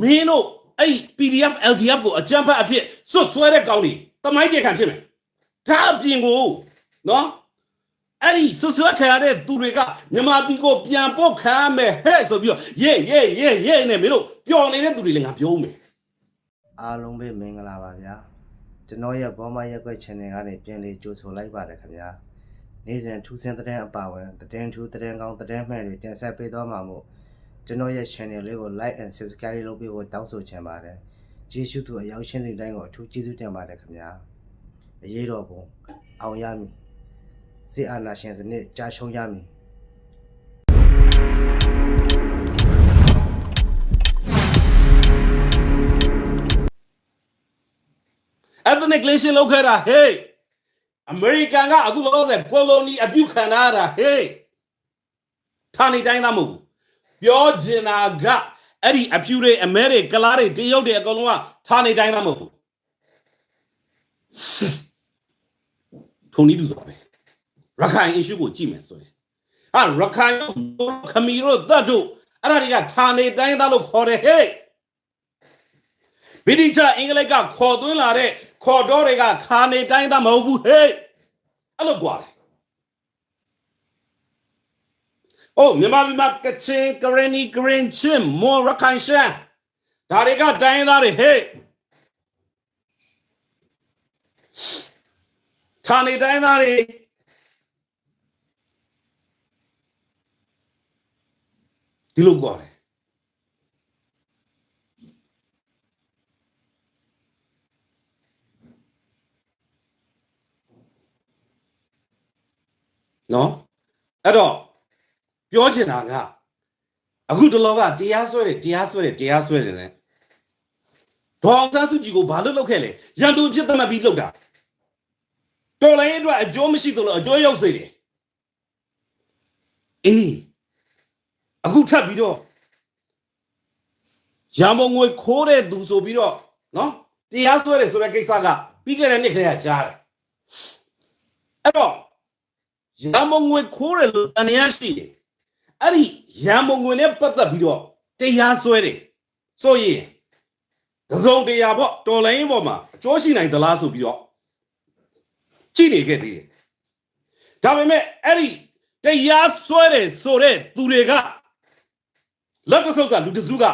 မင်းတို့အဲ့ PDF LDF ကိုအကြမ်းဖက်အဖြစ်စွတ်စွဲတဲ့ကောင်းတွေတမိုင်းပြေခံဖြစ်မယ်ဒါအပြင်ကိုနော်အဲ့ဒီစွတ်စွဲခံရတဲ့သူတွေကမြန်မာပြည်ကိုပြန်ပို့ခံရမယ်ဟဲ့ဆိုပြီးတော့ရေးရေးရေးရေးနဲ့မင်းတို့ပျော်နေတဲ့သူတွေလည်းငါပြောဦးမယ်အားလုံးပဲမင်္ဂလာပါဗျာကျွန်တော်ရဲ့ဘောမရက်ွက် channel ကနေပြန်လေးကြိုဆိုလိုက်ပါတယ်ခင်ဗျာနေ့စဉ်ထူးဆန်းတဲ့အပါဝင်သတင်းထူးသတင်းကောင်းသတင်းမှန်တွေတင်ဆက်ပေးသွားမှာမို့ ကျွန်တော်ရဲ့ channel လေးကို like and subscribe လုပ်ပေးဖို့တောင်းဆိုချင်ပါတယ်ကျေးဇူးတူအရောက်ရှင်းတဲ့တိုင်းကိုအထူးကျေးဇူးတင်ပါတယ်ခင်ဗျာအရေးတော်ပုံအောင်ရမည်စစ်အာဏာရှင်စနစ်ကြာရှုံးရမည် ethnic cleansing လုပ်ခဲ့တာ hey အမေရိကန်ကအခုလောလောဆယ်ကိုလိုနီအပြုခံရတာ hey ဌာနေတိုင်းသားမဟုတ်ဘူး ပြောချင်တာကအဲ့ဒီအဖြူတွေအမဲတွေကလားတွေတရုတ်တွေအကုန်လုံးကဌာနေတိုင်းသားမဟုတ်ဘူးထုံနီးတူဆိုပဲရခိုင် issue ကိုကြည့်မယ်ဆိုရင်ဟာရခိုင်ခမီတို့တတ်တို့အဲ့ဒါတွေကဌာနေတိုင်းသားလို့ခေါ်တယ် hey ဗိတိချအင်္ဂလိပ်ကခေါ်သွင်းလာတဲ့ခေါ်တော်တွေကခါနေတိုင်းသားမဟုတ်ဘူးဟေးအဲ့လိုကွာတယ် အိုးမြန်မာပြည်မှာကချင်ကရနီဂရင်ချင်းမော်ရခိုင်ရှန်ဒါတွေကတိုင်းသားတွေဟေးခါနေတိုင်းသားတွေဒီလိုကွာတယ်နော်အဲ့တော့ ပြောချင်တာကအခုတလောကတရားစွဲတယ်တရားစွဲတယ်တရားစွဲတယ်လေဒေါအောင်ဆန်းစုကြည်ကိုဘာလို့လုပ်ခဲ့လဲရန်သူအဖြစ်သတ်မှတ်ပြီးလုပ်တာတော်လိုင်းရဲ့အတွက်အကျိုးမရှိသလိုအကျိုးရောက်စေတယ်အေးအခုထပ်ပြီးတော့ရန်မုံငွေခိုးတဲ့သူဆိုပြီးတော့နော်တရားစွဲတယ်ဆိုတဲ့ကိစ္စကပြီးခဲ့တဲ့နှစ်ကလေးကကြားတယ်အဲ့တော့ရန်မုံငွေခိုးတယ်လို့တန်ရရှိတယ် အဲ့ဒီရန်မုံငွေနဲ့ပတ်သက်ပြီးတော့တရားစွဲတယ်ဆိုရင်သစုံတရားပေါ့တော်လိုင်းဘောမှာအကျိုးရှိနိုင်သလားဆိုပြီးတော့ကြည့်နေခဲ့သေးတယ်ဒါပေမဲ့အဲ့ဒီတရားစွဲတယ်ဆိုတဲ့သူတွေကလက်ကဆုပ်စာလူတစုက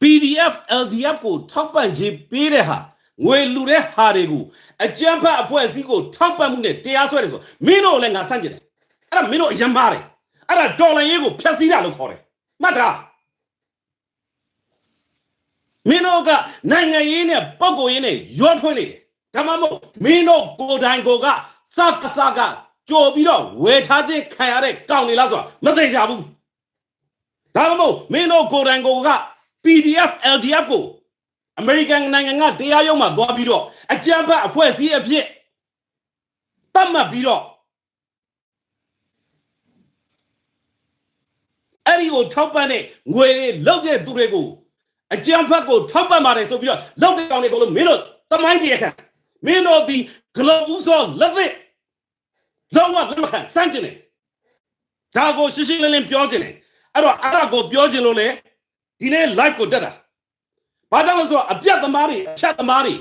PDF LDF ကိုထောက်ပံ့ခြင်းပေးတဲ့ဟာ ငွေလူတဲ့ဟာတွေကိုအကြမ်းဖက်အဖွဲ့အစည်းကိုထောက်ပံ့မှုနဲ့တရားစွဲတယ်ဆိုမင်းတို့လည်းငါဆန့်ကျင်တယ်အဲ့ဒါမင်းတို့အယံမားတယ်အဲ့ဒါဒေါ်လာရေးကိုဖျက်ဆီးတာလို့ခေါ်တယ်မှတ်ထားမင်းတို့ကနိုင်ငံရေးနဲ့ပုံကိုရေးနဲ့ရောထွေးနေတယ်ဒါမှမဟုတ်မင်းတို့ကိုယ်တိုင်ကိုယ်ကစကစကကြော်ပြီးတော့ဝယ်ထားခြင်းခံရတဲ့ကောင်းနေလားဆိုတာမသိကြဘူးဒါမှမဟုတ်မင်းတို့ကိုယ်တိုင်ကိုယ်က PDF LDF ကို အမေရိကန်နိုင်ငံကတရားရုံးမှာသွားပြီးတော့အကြမ်းဖက်အဖွဲ့အစည်းအဖြစ်တတ်မှတ်ပြီးတော့အဲ့ဒီကိုထောက်ပံ့တဲ့ငွေတွေလောက်တဲ့သူတွေကိုအကြမ်းဖက်ကိုထောက်ပံ့ပါတယ်ဆိုပြီးတော့လောက်တဲ့ကောင်တွေကိုလို့မင်းတို့တမိုင်းတရားခံမင်းတို့ဒီဂလောဥစောလက်သစ်လောက်ဝလက်မခံစမ်းကျင်တယ်ဒါကိုရှင်းရှင်းလင်းလင်းပြောကျင်တယ်အဲ့တော့အဲ့ဒါကိုပြောကျင်လို့လေဒီနေ့ live ကိုတက်တာ ဘာကြောင့်လဲဆိုတော့အပြတ်သမားတွေအဖြတ်သမားတွေ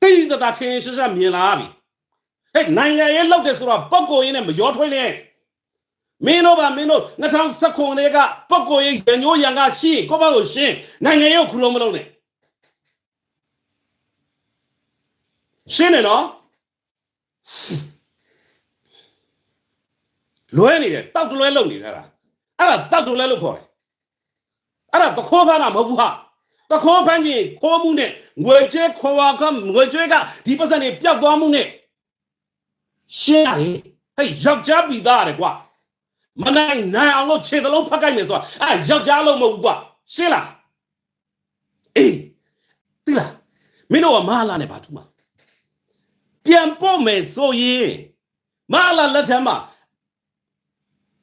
တိတ်တတာချင်းရှင်းရှင်းမြင်လာပြီဟဲ့နိုင်ငံရေးလောက်တယ်ဆိုတော့ပောက်ကိုရင်းနဲ့မရောထွေးနဲ့မင်းတို့ကမင်းတို့2019ခုနှစ်ကပောက်ကိုရင်းရညိုးရံကရှင်းကိုပေါ့ကိုရှင်းနိုင်ငံရေးကိုခူလုံးမလုံးနဲ့ရှင်းတယ်နော်လွဲနေတယ်တောက်တလွဲလုံနေတာအဲ့ဒါအဲ့ဒါတောက်တလွဲလို့ခေါ်တယ် အဲ့ဒါတခိုးဖမ်းတာမဟုတ်ဘူးဟာတခိုးဖမ်းခြင်းခိုးမှုနဲ့ငွေချဲခွာကငွေချဲကဒီပတ်စံတွေပြတ်သွားမှုနဲ့ရှင်းရတယ်ဟဲ့ယောက်ျားပြီးသားရတယ်ကွာမနိုင်နိုင်အောင်လို့ခြေသလုံးဖက်ကြိုက်မယ်ဆိုတာအဲ့ယောက်ျားလုံးမဟုတ်ဘူးကွာရှင်းလားအေးသိလားမင်းတို့ကမဟာလာနဲ့ဘာထူးမှာပြန်ပို့မယ်ဆိုရင်မဟာလာလက်ထမ်းမှာ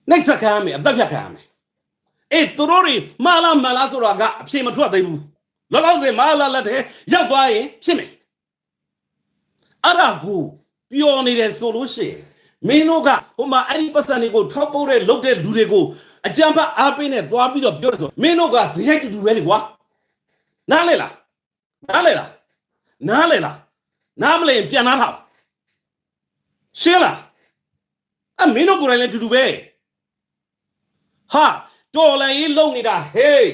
နှိပ်စက်ခံရမယ်အသက်ဖြတ်ခံရမယ် အေးသူတို့တွေမာလာမလာဆိုတာကအဖြေမထွက်သေးဘူးလောလောဆယ်မာလာလက်ထဲရောက်သွားရင်ဖြစ်မယ်အဲ့ဒါကိုပျော်နေတယ်ဆိုလို့ရှိရင်မင်းတို့ကဟိုမှာအဲ့ဒီပတ်စံတွေကိုထောက်ပို့တဲ့လုတ်တဲ့လူတွေကိုအကြံဖတ်အားပေးနဲ့သွားပြီးတော့ပြောတယ်ဆိုမင်းတို့ကဇယိုက်တူတူပဲလေကွာနားလေလားနားလေလားနားလေလားနားမလဲရင်ပြန်နားထောင်ရှင်းလားအမင်းတို့ကိုယ်တိုင်လည်းတူတူပဲဟာ တော်လန်ရေးလုံနေတာဟေး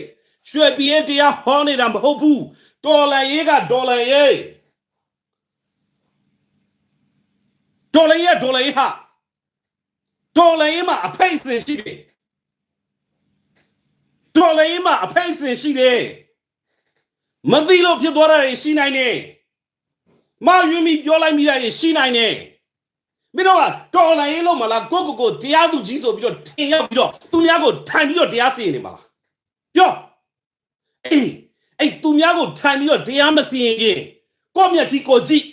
ရွှေပြည်တရားဟောနေတာမဟုတ်ဘူးတော်လန်ရေးကတော်လန်ရေးဒေါ်လာရဲ့ဒေါ်လာရဲ့ဟာဒေါ်လာရဲ့မှာအဖိတ်စင်ရှိတယ်ဒေါ်လာရဲ့မှာအဖိတ်စင်ရှိတယ်မသိလို့ဖြစ်သွားတာတွေရှိနိုင်တယ်မယွင်းမီပြောလိုက်မိတာတွေရှိနိုင်တယ် မင်းတို့ကဒေါ်လာရဲ့လို့မလားကိုကိုကိုတရားသူကြီးဆိုပြီးတော့ထင်ရောက်ပြီးတော့သူများကိုထိုင်ပြီးတော့တရားစီရင်နေမှာလားပြောအေးအဲ့သူများကိုထိုင်ပြီးတော့တရားမစီရင်ခင်ကိုယ့်မျက်ကြီးကိုကြည့်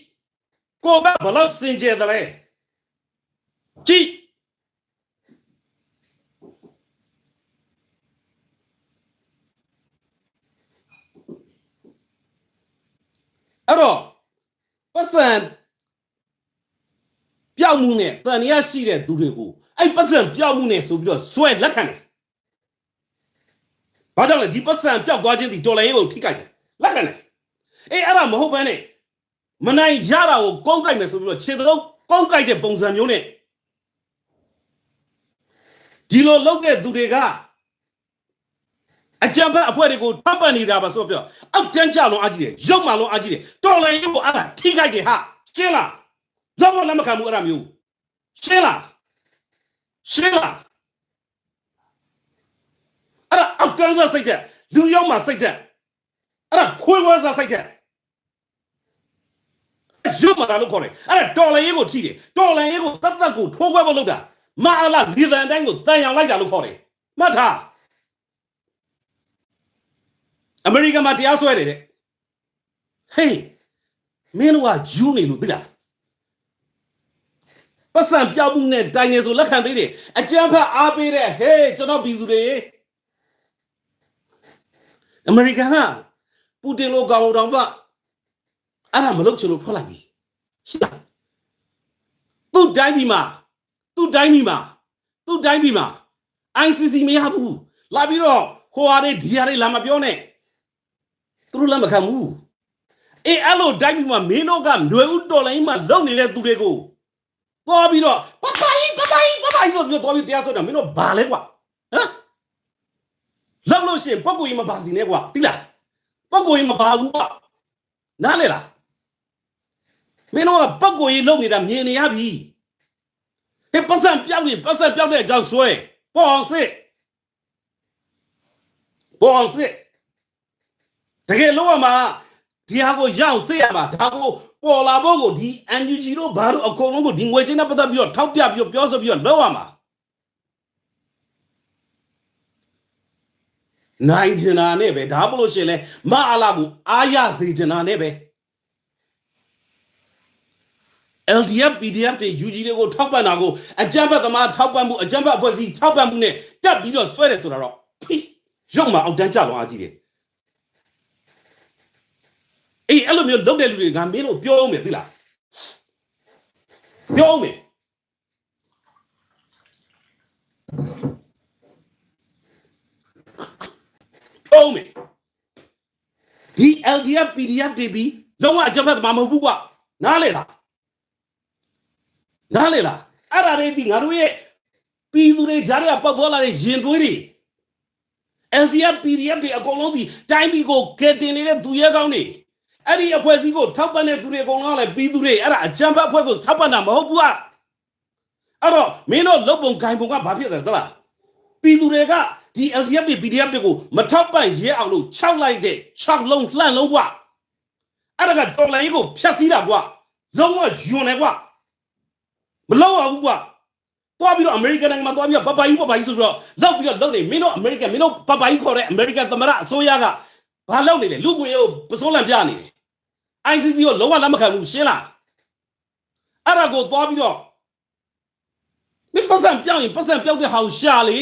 ကိုကဘလို့စင်ကြယ်တယ်လဲကြည့်အဲ့တော့ပတ်စံ ပြောက်မှုနဲ့တန်ရရှိတဲ့သူတွေကိုအဲ့ပတ်စံပြောက်မှုနဲ့ဆိုပြီးတော့ဆွဲလက်ခံတယ်ဘာကြောင့်လဲဒီပတ်စံပြောက်သွားခြင်းဒီဒေါ်လာရေးကိုထိခိုက်တယ်လက်ခံတယ်အေးအဲ့ဒါမဟုတ်ဘဲနဲ့မနိုင်ရတာကိုကောင်းကြိုက်မယ်ဆိုပြီးတော့ခြေသုံးကောင်းကြိုက်တဲ့ပုံစံမျိုးနဲ့ဒီလိုလုပ်တဲ့သူတွေကအကြံဖက်အဖွဲ့တွေကိုထပ်ပန်နေတာပါဆိုတော့ပြောအောက်တန်းကြလုံးအားကြီးတယ်ရုပ်မှလုံးအားကြီးတယ်တော်လည်းရုပ်ကိုအဲ့ဒါထိခိုက်တယ်ဟာရှင်းလား လောက်တော့လက်မခံဘူးအဲ့ဒါမျိုးရှင်းလားရှင်းလားအဲ့ဒါအောက်တန်းစားစိတ်တဲ့လူရောက်မှစိတ်တဲ့အဲ့ဒါခွေးဝဲစားစိတ်တဲ့ရုပ်မလာလို့ခေါ်တယ်အဲ့ဒါတော်လန်ရေးကိုထိတယ်တော်လန်ရေးကိုတတ်တတ်ကိုထိုးခွဲဖို့လုပ်တာမအားလားလီသန်တိုင်းကိုတန်ရောင်လိုက်တာလို့ခေါ်တယ်မှတ်ထားအမေရိကန်မှာတရားစွဲတယ်တဲ့ဟေးမင်းတို့ကယူနေလို့သိလား ပတ်စံပြောက်မှုနဲ့တိုင်နေဆိုလက်ခံသေးတယ်အကြမ်းဖက်အားပေးတဲ့ဟေးကျွန်တော်ပြည်သူတွေအမေရိကန်ကပူတင်လိုကောင်တော်မှအဲ့ဒါမလုပ်ချင်လို့ထွက်လိုက်ပြီရှိလားသူ့တိုင်းပြည်မှာသူ့တိုင်းပြည်မှာသူ့တိုင်းပြည်မှာ ICC မရဘူးလာပြီးတော့ဟိုဟာတွေဒီဟာတွေလာမပြောနဲ့သူတို့လက်မခံဘူးအေးအဲ့လိုတိုင်းပြည်မှာမင်းတို့ကຫນွေဥတော်လိုင်းမှာလုံနေတဲ့သူတွေကို သွားပြီးတော့ပပိုင်ပပိုင်ပပိုင်ဆိုပြီးတော့သွားပြီးတရားစွဲတာမင်းတို့ဘာလဲကွာဟမ်လောက်လို့ရှရင်ပုံကိုကြီးမပါစီနဲ့ကွာတိလားပုံကိုကြီးမပါဘူးကွာနားလေလားမင်းတို့ကပတ်ကိုကြီးလုံနေတာမြင်နေရပြီဟဲ့ပတ်စံပြောက်နေပတ်စံပြောက်တဲ့အကြောင်းဆွဲပေါ်အောင်စစ်ပေါ်အောင်စစ်တကယ်လို့ရမှာဒီဟာကိုရအောင်စစ်ရမှာဒါကို ပေါ်လာဖို့ကိုဒီ NUG တို့ဘာလို့အကုန်လုံးကိုဒီငွေချင်းနဲ့ပတ်သက်ပြီးတော့ထောက်ပြပြီးတော့ပြောဆိုပြီးတော့လောက်ရမှာနိုင်ကျင်တာနဲ့ပဲဒါမှမဟုတ်ရှင်လဲမအားလာကိုအားရစေချင်တာနဲ့ပဲ LDF PDF တွေ UG တွေကိုထောက်ပံ့တာကိုအကြမ်းဖက်သမားထောက်ပံ့မှုအကြမ်းဖက်အဖွဲ့အစည်းထောက်ပံ့မှုနဲ့တက်ပြီးတော့ဆွဲတယ်ဆိုတာတော့ဖိရုပ်မှာအောက်တန်းကြလောအားကြီးတယ် အေးအဲ့လိုမျိုးလုပ်တဲ့လူတွေကမင်းတို့ပြောအောင်မယ်သိလားပြောအောင်မယ်ပြောအောင်မယ်ဒီ LDF PDF တွေပြီးလုံးဝအကြမ်းဖက်သမားမဟုတ်ဘူးကွာနားလေလားနားလေလားအဲ့ဒါတွေဒီငါတို့ရဲ့ပြည်သူတွေကြားထဲကပောက်ပေါ်လာတဲ့ရင်သွေးတွေ LCF PDF တွေအကုန်လုံးဒီတိုင်းပြည်ကိုကယ်တင်နေတဲ့သူရဲကောင်းတွေ အဲ့ဒီအဖွဲ့အစည်းကိုထောက်ပံ့တဲ့သူတွေအကုန်လုံးကလည်းပြည်သူတွေအဲ့ဒါအကြံဖတ်အဖွဲ့ကိုထောက်ပံ့တာမဟုတ်ဘူးอ่ะအဲ့တော့မင်းတို့လုတ်ပုံဂိုင်ပုံကဘာဖြစ်တယ်သလားပြည်သူတွေကဒီ LCF တွေ PDF တွေကိုမထောက်ပံ့ရဲအောင်လို့ခြောက်လိုက်တဲ့ခြောက်လုံးလှန့်လုံးကွာအဲ့ဒါကတော်လိုင်းကိုဖျက်ဆီးတာကွာလုံးဝယွန်တယ်ကွာမလောက်အောင်ကွာသွားပြီးတော့အမေရိကန်နိုင်ငံမှာသွားပြီးတော့ပပကြီးပပကြီးဆိုပြီးတော့လောက်ပြီးတော့လောက်နေမင်းတို့အမေရိကန်မင်းတို့ပပကြီးခေါ်တဲ့အမေရိကန်သမ္မတအစိုးရကဘာလောက်နေလဲလူကွေကိုပစိုးလံပြနေတယ် ICC ကိုလုံးဝလက်မခံဘူးရှင်းလားအဲ့ဒါကိုသွားပြီးတော့မင်းပတ်စံပြောင်းရင်ပတ်စံပြောင်းတဲ့ဟာကိုရှာလေ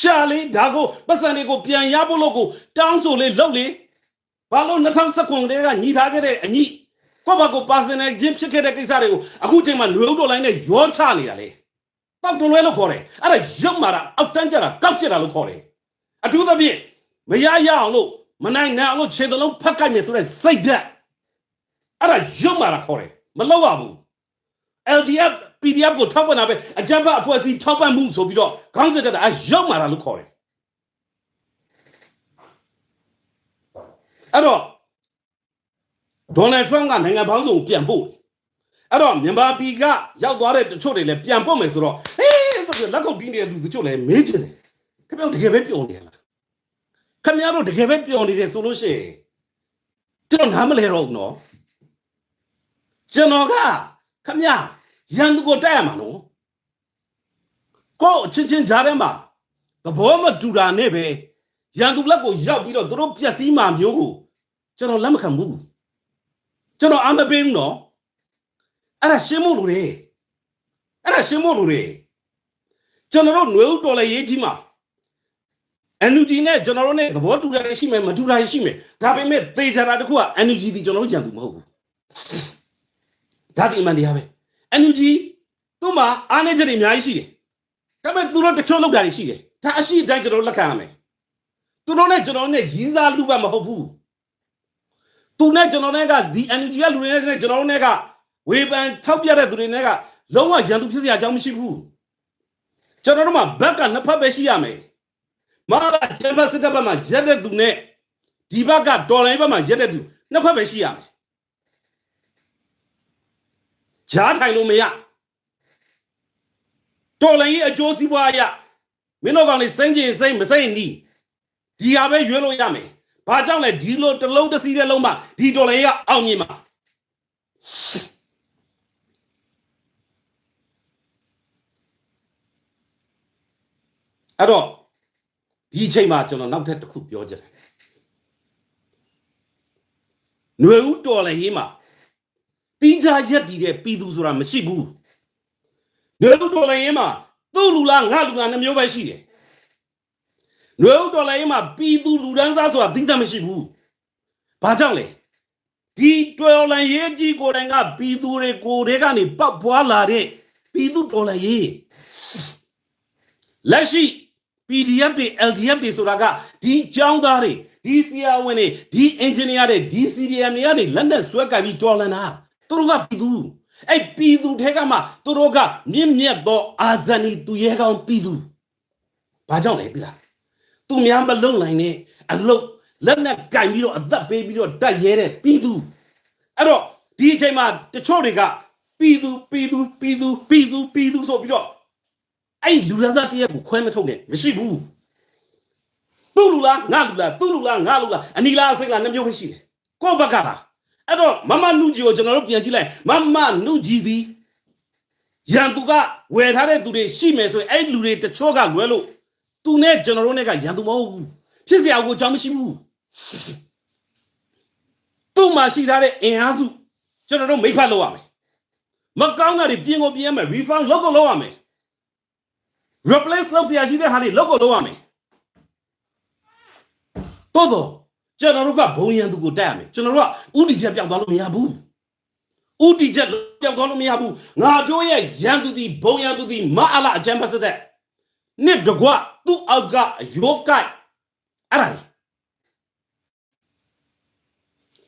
ရှာလေဒါကိုပတ်စံတွေကိုပြန်ရဖို့လို့ကိုတောင်းဆိုလေလောက်လေဘာလို့2019တည်းကညီထားခဲ့တဲ့အညီကိုယ့်ဘာကို personal ချင်းဖြစ်ခဲ့တဲ့ကိစ္စတွေကိုအခုချိန်မှာຫນွေဥတော်လိုင်းနဲ့ရောချနေတာလေတောက်တလွဲလို့ခေါ်တယ်အဲ့ဒါရုပ်မာတာအောက်တန်းကြတာကောက်ကျတာလို့ခေါ်တယ်အထူးသဖြင့်မရရအောင်လို့ မနိုင်နိုင်အောင်လို့ခြေသလုံးဖက်ကိုက်မယ်ဆိုတဲ့စိတ်ဓာတ်အဲ့ဒါရုပ်မာတာခေါ်တယ်မလောက်ရဘူး LDF PDF ကိုထောက်ပံ့တာပဲအကြမ်းဖက်အဖွဲ့အစည်းထောက်ပံ့မှုဆိုပြီးတော့ခေါင်းစစ်တက်တာအရုပ်မာတာလို့ခေါ်တယ်အဲ့တော့ဒေါ်နယ်ထရန့်ကနိုင်ငံပေါင်းစုံကိုပြန်ပို့တယ်အဲ့တော့မြန်မာပြည်ကရောက်သွားတဲ့တချို့တွေလည်းပြန်ပို့မယ်ဆိုတော့ဟေးဆိုပြီးလက်ကုပ်တင်းနေတဲ့လူတချို့လည်းမေးချင်တယ်ခင်ဗျားတို့တကယ်ပဲပျော်နေရလား ခင်ဗျားတို့တကယ်ပဲပျော်နေတယ်ဆိုလို့ရှိရင်ကျွန်တော်နားမလဲတော့ဘူးနော်ကျွန်တော်ကခင်ဗျားရန်သူကိုတိုက်ရမှာနော်ကိုယ့်အချင်းချင်းကြားထဲမှာသဘောမတူတာနဲ့ပဲရန်သူလက်ကိုရောက်ပြီးတော့သူတို့ပျက်စီးမှာမျိုးကိုကျွန်တော်လက်မခံဘူးကျွန်တော်အမပေးဘူးနော်အဲ့ဒါရှင်းမို့လို့လေအဲ့ဒါရှင်းမို့လို့လေကျွန်တော်တို့ຫນွေဥတော်လည်းရေးကြီးမှာ အန်ယူဂျီနဲ့ကျွန်တော်တို့ ਨੇ သဘောတူတာရှိမယ်မတူတာရှိမယ်ဒါပေမဲ့သေချာတာတစ်ခုကအန်ယူဂျီဒီကျွန်တော်တို့ကြံသူမဟုတ်ဘူးဒါဒီအမှန်တရားပဲအန်ယူဂျီသူ့မှာအားနေချက်တွေအများကြီးရှိတယ်ဒါပေမဲ့သူတို့တချို့လောက်တာတွေရှိတယ်ဒါအရှိအတိုင်းကျွန်တော်တို့လက်ခံရမယ်သူတို့နဲ့ကျွန်တော်တို့ ਨੇ ရည်စားလူပါမဟုတ်ဘူးသူနဲ့ကျွန်တော်နဲ့ကဒီ energy ကလူတွေနဲ့ကျွန်တော်တို့နဲ့ကဝေဖန်ထောက်ပြတဲ့သူတွေနဲ့ကလုံးဝရန်သူဖြစ်စရာအကြောင်းမရှိဘူးကျွန်တော်တို့မှာဘက်ကနှစ်ဖက်ပဲရှိရမယ် မဟာကကျန်ဖက်စစ်တပ်ဘက်မှာရက်တဲ့သူနဲ့ဒီဘက်ကတော်လိုင်းဘက်မှာရက်တဲ့သူနှစ်ဖက်ပဲရှိရမယ်ဂျားထိုင်လို့မရတော်လိုင်းရဲ့အကျိုးစီးပွားရမင်းတို့ကောင်လေးစိမ့်ချင်စိမ့်မစိမ့်နီးဒီဟာပဲရွေးလို့ရမယ်ဘာကြောင့်လဲဒီလိုတစ်လုံးတစ်စီးတဲ့လုံးမှာဒီဒေါ်လာကြီးကအောင်မြင်မှာအဲ့တော့ ဒီအချိန်မှာကျွန်တော်နောက်ထပ်တစ်ခုပြောချင်တယ်ຫນွေဦးတော်လည်းရေးမှာတီးခြားရက်တည်တဲ့ပြည်သူဆိုတာမရှိဘူးຫນွေဦးတော်လည်းရေးမှာသူ့လူလားငါလူလားနှမျိုးပဲရှိတယ် နွေဦးတော်လိုင်းမှာပြည်သူလူဒန်းစားဆိုတာသိတတ်မရှိဘူး။ဘာကြောင့်လဲ။ဒီတော်လိုင်းရေးကြီးကိုယ်တိုင်ကပြည်သူတွေကိုယ်တွေကနေပတ်ပွားလာတဲ့ပြည်သူတော်လိုင်းရေးလက်ရှိ PDF တွေ LDF တွေဆိုတာကဒီចောင်းသားတွေဒီဆရာဝန်တွေဒီအင်ဂျင်နီယာတွေဒီ CDM တွေကနေလက်နဲ့ဆွဲကပ်ပြီးတော်လန်တာသူတို့ကပြည်သူအဲ့ပြည်သူထဲကမှသူတို့ကမြင့်မြတ်သောအာဇာနည်သူရဲကောင်းပြည်သူဘာကြောင့်လဲသိလားသူများမလုံနိုင်နဲ့အလုတ်လက်နဲ့ကင်ပြီးတော့အသက်ပေးပြီးတော့တက်ရဲတဲ့ပြည်သူအဲ့တော့ဒီအချိန်မှာတချို့တွေကပြည်သူပြည်သူပြည်သူပြည်သူပြည်သူဆိုပြီးတော့ အဲ့ဒီလူလန်းစားတရက်ကိုခွဲမထုတ်နဲ့မရှိဘူးသူ့လူလားငါလူလားသူ့လူလားငါလူလားအနီလားအစိမ့်လားနှမျိုးပဲရှိတယ်ကိုယ့်ဘက်ကလားအဲ့တော့မမနုကြီးကိုကျွန်တော်တို့ပြန်ကြည့်လိုက်မမနုကြီးသည်ရန်သူကဝယ်ထားတဲ့သူတွေရှိမယ်ဆိုရင်အဲ့ဒီလူတွေတချို့ကလွဲလို့သူနဲ့ကျွန်တော်တို့နဲ့ကရန်သူမဟုတ်ဘူးဖြစ်စရာကိုအကြောင်းမရှိဘူးသူ့မှာရှိထားတဲ့အင်အားစုကျွန်တော်တို့မိဖက်လုပ်ရမယ်မကောင်းတာတွေပြင်ကိုပြင်ရမယ် refund လုပ်ကိုလုပ်ရမယ် replace လုပ်စရာရှိတဲ့ဟာတွေလုပ်ကိုလုပ်ရမယ်တိုးတော့ကျွန်တော်တို့ကဘုံရန်သူကိုတက်ရမယ်ကျွန်တော်တို့ကဥတီချက်ပြောင်းသွားလို့မရဘူးဥတီချက်ပြောင်းသွားလို့မရဘူးငါတို့ရဲ့ရန်သူဒီဘုံရန်သူဒီမအလာအချမ်းပတ်စတဲ့နှစ်တကွသူ့အောက်ကအယောကိုက်အဲ့ဒါလေ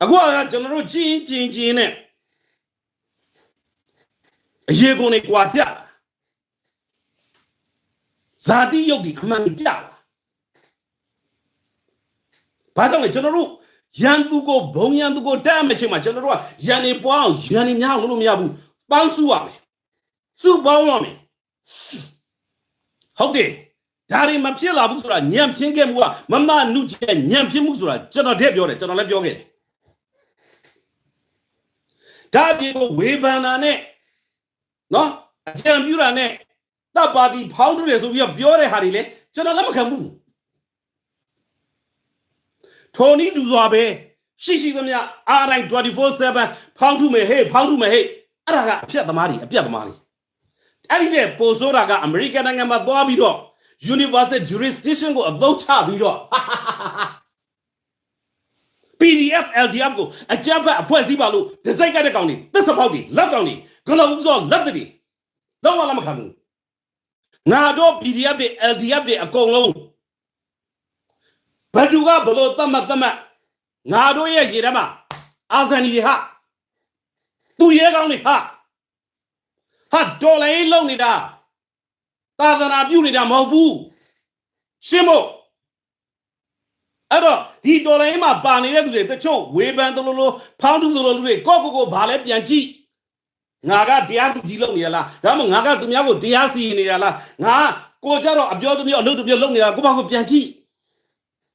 အခုကကျွန်တော်တို့ကြင်းကြင်းကြင်းနဲ့အရေကုန်တွေကွာပြလာ ဇာတိယုတ်ဒီအမှန်ပြလာဘာကြောင့်လဲကျွန်တော်တို့ရန်သူကိုဘုံရန်သူကိုတက်အမဲ့ချိန်မှာကျွန်တော်တို့ကရန်နေပွားအောင်ရန်နေများအောင်လုပ်လို့မရဘူးပေါင်းစုရမယ်စုပေါင်းရမယ်ဟုတ်တယ်ဒါတွေမဖြစ်လာဘူးဆိုတာညံပြင်းခဲ့မှုကမမနုချဲညံပြင်းမှုဆိုတာကျွန်တော်တည်းပြောတယ်ကျွန်တော်လည်းပြောခဲ့တယ်ဒါအပြင်ကိုဝေဖန်တာနဲ့နော်အကြံပြုတာနဲ့ တပ်ပါတီဖောင်းတယ်ဆိုပြီးတော့ပြောတဲ့ဟာတွေလေကျွန်တော်လက်မခံဘူးထိုနည်းတူစွာပဲရှိရှိသမျှအားတိုင်း24/7ဖောင်းထုမယ်ဟေးဖောင်းထုမယ်ဟေးအဲ့ဒါကအပြတ်သမားတွေအပြတ်သမားတွေအဲ့ဒီတဲ့ပိုဆိုးတာကအမေရိကန်နိုင်ငံမှာသွားပြီးတော့ universal jurisdiction ကိုအသုံးချပြီးတော့ PDF LDF ကိုအကြမ်းဖက်အဖွဲ့အစည်းပါလို့ဒီစိတ်ကတဲ့ကောင်တွေသစ္စာပေါက်တွေလက်ကောင်တွေဂလုံးဥစောလက်တွေတော့မလာမခံဘူး ငါတို့ PDF တွေ LDF တွေအကုန်လုံးဘယ်သူကဘလို့သတ်မှတ်သတ်မှတ်ငါတို့ရဲ့ရေထဲမှာအာဇန်ကြီးတွေဟာသူရဲကောင်းတွေဟာဟာဒေါ်လာရေးလုံနေတာသာသနာပြုနေတာမဟုတ်ဘူးရှင်းမို့အဲ့တော့ဒီတော်လိုင်းမှာပါနေတဲ့သူတွေတချို့ဝေဖန်သလိုလိုဖောင်းသူသလိုလိုတွေကိုယ့်ကိုယ်ကိုဘာလဲပြန်ကြည့် ငါကတရားသူကြီးလုပ်နေရလားဒါမှမဟုတ်ငါကသူများကိုတရားစီရင်နေရလားငါကိုကြတော့အပြောသူမျိုးအလုပ်သူမျိုးလုပ်နေတာကိုယ့်ဘာကိုပြန်ကြည့်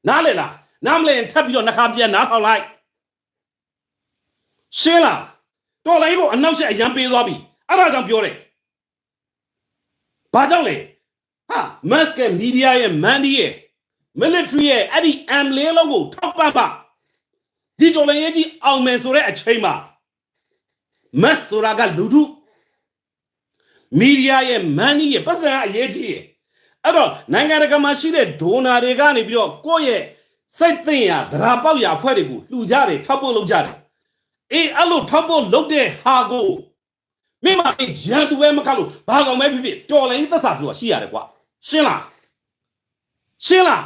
နားလေလားနားမလဲရင်ထပ်ပြီးတော့နှခါပြန်နားထောင်လိုက်ရှင်းလားတော်လိုင်းကိုအနောက်ရှက်အရန်ပေးသွားပြီအဲ့ဒါကြောင့်ပြောတယ်ဘာကြောင့်လဲဟာ mass က media ရဲ့ money ရဲ့ military ရဲ့အဲ့ဒီ M လေးလုံးကိုထောက်ပံ့ပါဒီတော်လည်းရေးကြီးအောင်မယ်ဆိုတဲ့အချိန်မှာ mass ဆိုတာကလူထု media ရဲ့ money ရဲ့ပတ်စံအရေးကြီးရဲ့အဲ့တော့နိုင်ငံတကာမှာရှိတဲ့ donor တွေကနေပြီးတော့ကိုယ့်ရဲ့စိတ်သိမ့်ရာသရာပေါက်ရာအဖွဲ့တွေကိုလှူကြတယ်ထောက်ဖို့လုပ်ကြတယ်အေးအဲ့လိုထောက်ဖို့လုပ်တဲ့ဟာကိုမိမလေးရန်သူပဲမကလို့ဘာကောင်ပဲဖြစ်ဖြစ်တော်လည်းသက်သာဆိုတာရှိရတယ်ကွာရှင်းလားရှင်းလား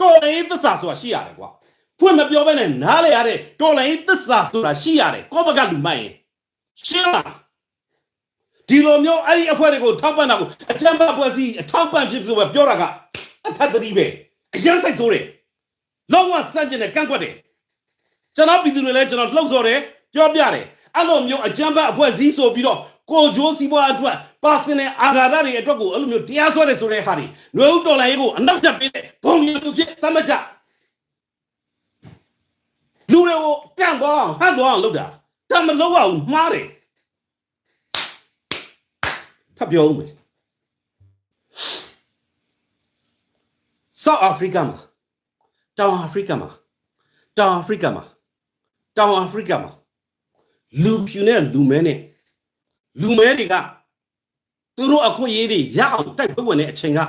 တော်လိုင်းသစ္စာဆိုတာရှိရတယ်ကွာဖွင့်မပြောဘဲနဲ့နားလေရတဲ့တော်လိုင်းသစ္စာဆိုတာရှိရတယ်ကောဘကလူမိုက်ရင် ရှင်းလားဒီလိုမျိုးအဲ့ဒီအဖွဲ့တွေကိုထောက်ပံ့တာကိုအချမ်းဘအဖွဲ့စီအထောက်ပံ့ဖြစ်ဆိုပဲပြောတာကအထက်တတိပဲအရင်စိတ်ဆိုးတယ်လုံးဝစန့်ကျင်တဲ့ကန့်ကွက်တယ်ကျွန်တော်ပြည်သူတွေလည်းကျွန်တော်လှုပ်ဆော်တယ်ပြောပြတယ်အဲ့လိုမျိုးအချမ်းဘအဖွဲ့စည်းဆိုပြီးတော့ကိုဂျိုးစီးပွားအတွက်ပါစင်တဲ့အာဃာတတွေအတွက်ကိုအဲ့လိုမျိုးတရားစွဲတယ်ဆိုတဲ့ဟာတွေຫນွေဥတော်လိုင်းကိုအနောက်ကျပေးတဲ့ဘုံရည်သူဖြစ်သတ်မှတ်ကြလူတွေကိုတန့်သွားအောင်ဟန်သွားအောင်လုပ်တာ ဒါမလုပ်ရဘူးမှားတယ်ထပ်ပြောဦးမယ်ဆောက်အာဖရိကမှာတောင်အာဖရိကမှာတောင်အာဖရိကမှာတောင်အာဖရိကမှာလူဖြူနဲ့လူမဲနဲ့လူမဲတွေကသူတို့အခွင့်အရေးတွေရအောင်တိုက်ပွဲဝင်တဲ့အချိန်က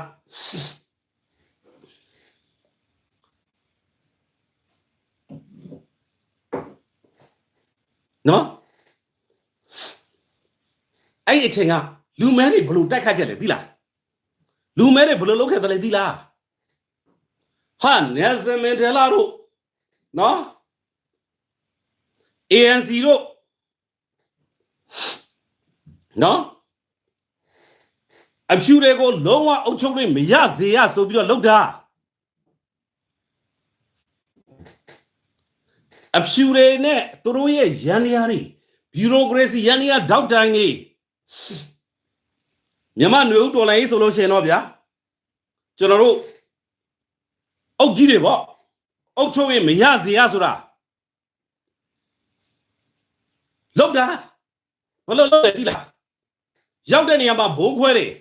နော်အဲ့ဒီအချိန်ကလူမဲတွေဘလို့တိုက်ခတ်ခဲ့လဲသိလားလူမဲတွေဘလို့လုပ်ခဲ့တယ်လဲသိလားဟာနယ်ဆယ်မန်ဒလာတို့နော် ANC တို့နော်အဖြူတွေကိုလုံးဝအုပ်ချုပ်လို့မရစေရဆိုပြီးတော့လှုပ်တာ အဖြူတွေနဲ့သူတို့ရဲ့ရန်ရာတွေဘီရိုကရေစီရန်ရာဒေါက်တိုင်းတွေမြန်မာຫນွေဦးတော်လိုင်းရေးဆိုလို့ရှိရင်တော့ဗျာကျွန်တော်တို့အုပ်ကြီးတွေပေါ့အုပ်ချုပ်ရင်မရစေရဆိုတာလှုပ်တာဘယ်လိုလုပ်လဲသိလားရောက်တဲ့နေရာမှာဘိုးခွဲတယ်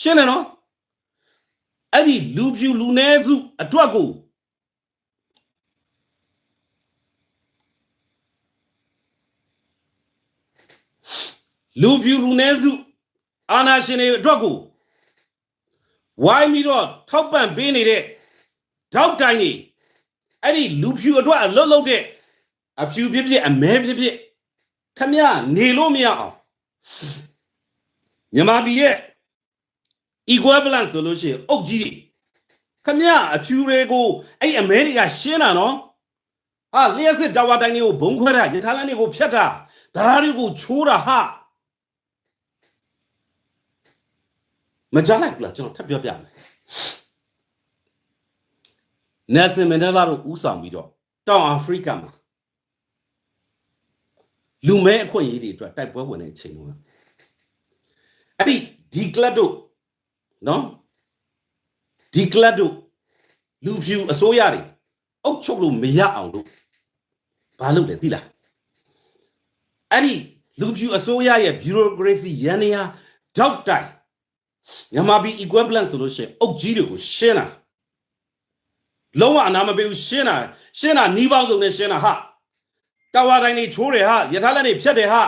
ရှင်းတယ်နော်အဲ့ဒီလူဖြူလူနည်းစုအတွက်ကို လူဖြူလူနည်းစုအာနာရှင်တွေအတွက်ကိုဝိုင်းပြီးတော့ထောက်ပံ့ပေးနေတဲ့ထောက်တိုင်းတွေအဲ့ဒီလူဖြူအတွက်အလွတ်လုပ်တဲ့အဖြူဖြစ်ဖြစ်အမဲဖြစ်ဖြစ်ခမရနေလို့မရအောင်မြန်မာပြည်ရဲ့ equivalent ဆိုလို့ရှိရင်အုတ်ကြီးတွေခမရအဖြူတွေကိုအဲ့အမဲတွေကရှင်းတာနော်ဟာလျှက်စစ်တာဝါတိုင်းတွေကိုဘုံခွဲတာရထားလမ်းတွေကိုဖျက်တာဓာတ်တွေကိုချိုးတာဟာ မကြားလိုက်ဘူးလားကျွန်တော်ထပ်ပြောပြမယ်နယ်ဆင်မန်ဒလာတို့ဦးဆောင်ပြီးတော့တောင်အာဖရိကမှာလူမဲအခွင့်အရေးတွေအတွက်တိုက်ပွဲဝင်တဲ့အချိန်တုန်းကအဲ့ဒီဒီကလပ်တို့နော်ဒီကလပ်တို့လူဖြူအစိုးရတွေအုပ်ချုပ်လို့မရအောင်လို့ဘာလုပ်လဲသိလားအဲ့ဒီလူဖြူအစိုးရရဲ့ bureaucracy ရန်နေရာဒေါက်တိုင် မြန်မာပြည် equivalent ဆိုလို့ရှိရင်အုပ်ကြီးတွေကိုရှင်းတာလုံးဝအနာမပေးဘူးရှင်းတာရှင်းတာနှီးပေါင်းစုံနဲ့ရှင်းတာဟာတာဝါတိုင်းတွေချိုးတယ်ဟာရထားလက်တွေဖြတ်တယ်ဟာ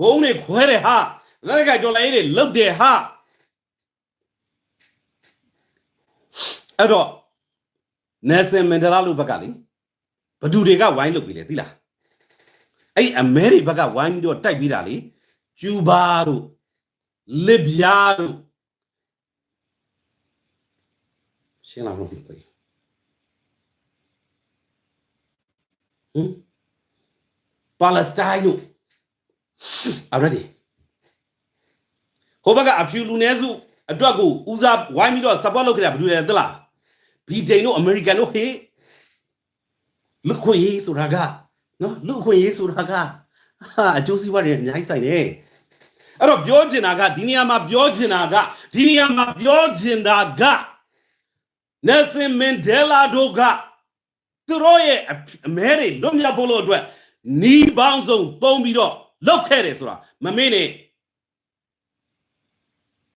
ဘုံတွေခွဲတယ်ဟာလက်ကကြော်လိုက်တွေလုတ်တယ်ဟာအဲ့တော့နယ်ဆင်မန်ဒလာလို့ဘက်ကလေဘသူတွေကဝိုင်းလုပ်ပြီလေသိလားအဲ့ဒီအမဲတွေဘက်ကဝိုင်းပြီးတော့တိုက်ပြီးတာလေကျူဘာတို့လစ်ဗျာတို့ ရှင်းလာလို့မသိဘူးဟမ်ပါလက်စတိုင်းတို့ already ဟိုဘက်ကအဖြူလူနည်းစုအတွက်ကိုဦးစားဝိုင်းပြီးတော့ support လုပ်ခဲ့တာဘယ်သူလဲသလားဘီဒိန်တို့အမေရိကန်တို့ဟေးလူခွင့်ရေးဆိုတာကနော်လူခွင့်ရေးဆိုတာကဟာအကျိုးစီးပွားတွေအများကြီးဆိုင်တယ်အဲ့တော့ပြောချင်တာကဒီနေရာမှာပြောချင်တာကဒီနေရာမှာပြောချင်တာက Nelson Mandela တို့ကသူတို့ရဲ့အအမဲတွေလွတ်မြောက်ဖို့လို့အတွက်နီးပေါင်းစုံသုံးပြီးတော့လောက်ခဲ့တယ်ဆိုတာမမေ့နဲ့